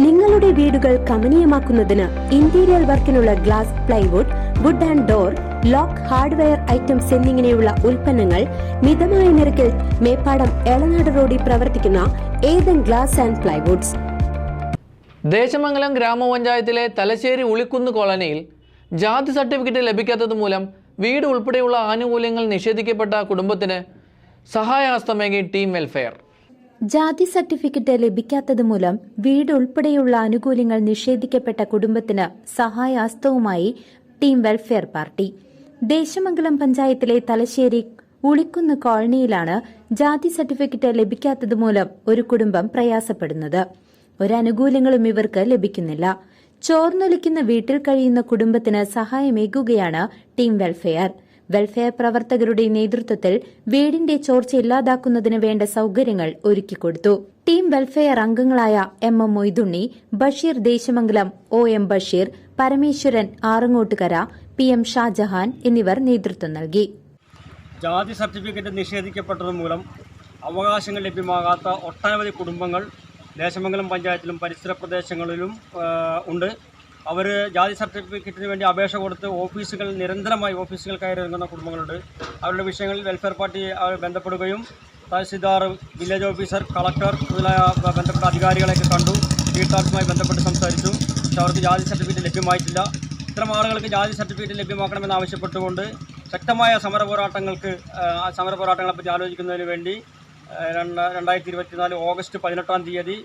നിങ്ങളുടെ വീടുകൾ കമനീയമാക്കുന്നതിന് interior വർക്കിനുള്ള glass plywood wood and door lock hardware items എന്നിങ്ങനെയുള്ള ഉൽപ്പന്നങ്ങൾ മിതമായ നിരക്കിൽ മേപ്പാടം എളനാട് റോഡിൽ പ്രവർത്തിക്കുന്ന Ethan glass and plywoods Desamangalam ഗ്രാമപഞ്ചായത്തിലെ തലശ്ശേരി ഉളിക്കുന്ന് കോളനിയിൽ ജാതി സർട്ടിഫിക്കറ്റ് ലഭിക്കാത്തത് മൂലം വീട് ഉൾപ്പെടെയുള്ള ആനുകൂല്യങ്ങൾ നിഷേധിക്കപ്പെട്ട കുടുംബത്തിന് സഹായഹസ്തമേകി ടീം വെൽഫെയർ ജാതി സർട്ടിഫിക്കറ്റ് ലഭിക്കാത്തത് മൂലം വീട് ഉൾപ്പെടെയുള്ള ആനുകൂല്യങ്ങൾ നിഷേധിക്കപ്പെട്ട കുടുംബത്തിന് സഹായാസ്തവുമായി ടീം വെൽഫെയർ പാർട്ടി. ദേശമംഗലം പഞ്ചായത്തിലെ തലശ്ശേരി ഉളിക്കുന്ന് കോളനിയിലാണ് ജാതി സർട്ടിഫിക്കറ്റ് ലഭിക്കാത്തത് മൂലം ഒരു കുടുംബം പ്രയാസപ്പെടുന്നത്. ഒരനുകൂല്യങ്ങളും ഇവർക്ക് ലഭിക്കുന്നില്ല. ചോർന്നൊലിക്കുന്ന വീട്ടിൽ കഴിയുന്ന കുടുംബത്തിന് സഹായമേകുകയാണ് ടീം വെൽഫെയർ. വെൽഫെയർ പ്രവർത്തകരുടെ നേതൃത്വത്തിൽ വീടിന്റെ ചോർച്ച ഇല്ലാതാക്കുന്നതിന് വേണ്ട സൌകര്യങ്ങൾ ഒരുക്കിക്കൊടുത്തു. ടീം വെൽഫെയർ അംഗങ്ങളായ M M Moidunni Basheer Desamangalam O M Basheer Parameswaran Arangottukara P M Shajahan എന്നിവർ നേതൃത്വം നൽകി. ജാതി സർട്ടിഫിക്കറ്റ് നിഷേധിക്കപ്പെട്ടത് മൂലം അവകാശങ്ങൾ ലഭ്യമാകാത്ത ഒട്ടനവധി കുടുംബങ്ങൾ ദേശമംഗലം പഞ്ചായത്തിലും പരിസര പ്രദേശങ്ങളിലും ഉണ്ട്. അവർ ജാതി സർട്ടിഫിക്കറ്റിന് വേണ്ടി അപേക്ഷ കൊടുത്ത് ഓഫീസുകൾ നിരന്തരമായി ഓഫീസുകൾ കയറി ഇറങ്ങുന്ന കുടുംബങ്ങളുണ്ട്. അവരുടെ വിഷയങ്ങളിൽ വെൽഫെയർ പാർട്ടി ബന്ധപ്പെടുകയും തഹസിൽദാർ വില്ലേജ് ഓഫീസർ കളക്ടർ മുതലായ ബന്ധപ്പെട്ട അധികാരികളെയൊക്കെ കണ്ടു. വീട്ടുകാർക്കുമായി ബന്ധപ്പെട്ട് സംസാരിച്ചു. പക്ഷെ അവർക്ക് ജാതി സർട്ടിഫിക്കറ്റ് ലഭ്യമായിട്ടില്ല. ഇത്തരം ആളുകൾക്ക് ജാതി സർട്ടിഫിക്കറ്റ് ലഭ്യമാക്കണമെന്ന് ആവശ്യപ്പെട്ടുകൊണ്ട് ശക്തമായ സമര പോരാട്ടങ്ങൾക്ക് സമര പോരാട്ടങ്ങളെപ്പറ്റി ആലോചിക്കുന്നതിന് വേണ്ടി രണ്ടായിരത്തി ഇരുപത്തിനാല് ഓഗസ്റ്റ് പതിനെട്ടാം തീയതി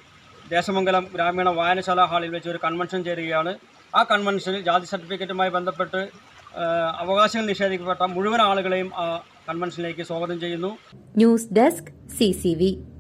ദേശമംഗലം ഗ്രാമീണ വായനശാല ഹാളിൽ വെച്ച് ഒരു കൺവെൻഷൻ ചേരുകയാണ്. ആ കൺവെൻഷനിൽ ജാതി സർട്ടിഫിക്കറ്റുമായി ബന്ധപ്പെട്ട് അവകാശങ്ങൾ നിഷേധിക്കപ്പെട്ട മുഴുവൻ ആളുകളെയും ആ കൺവെൻഷനിലേക്ക് സ്വാഗതം ചെയ്യുന്നു. News desk C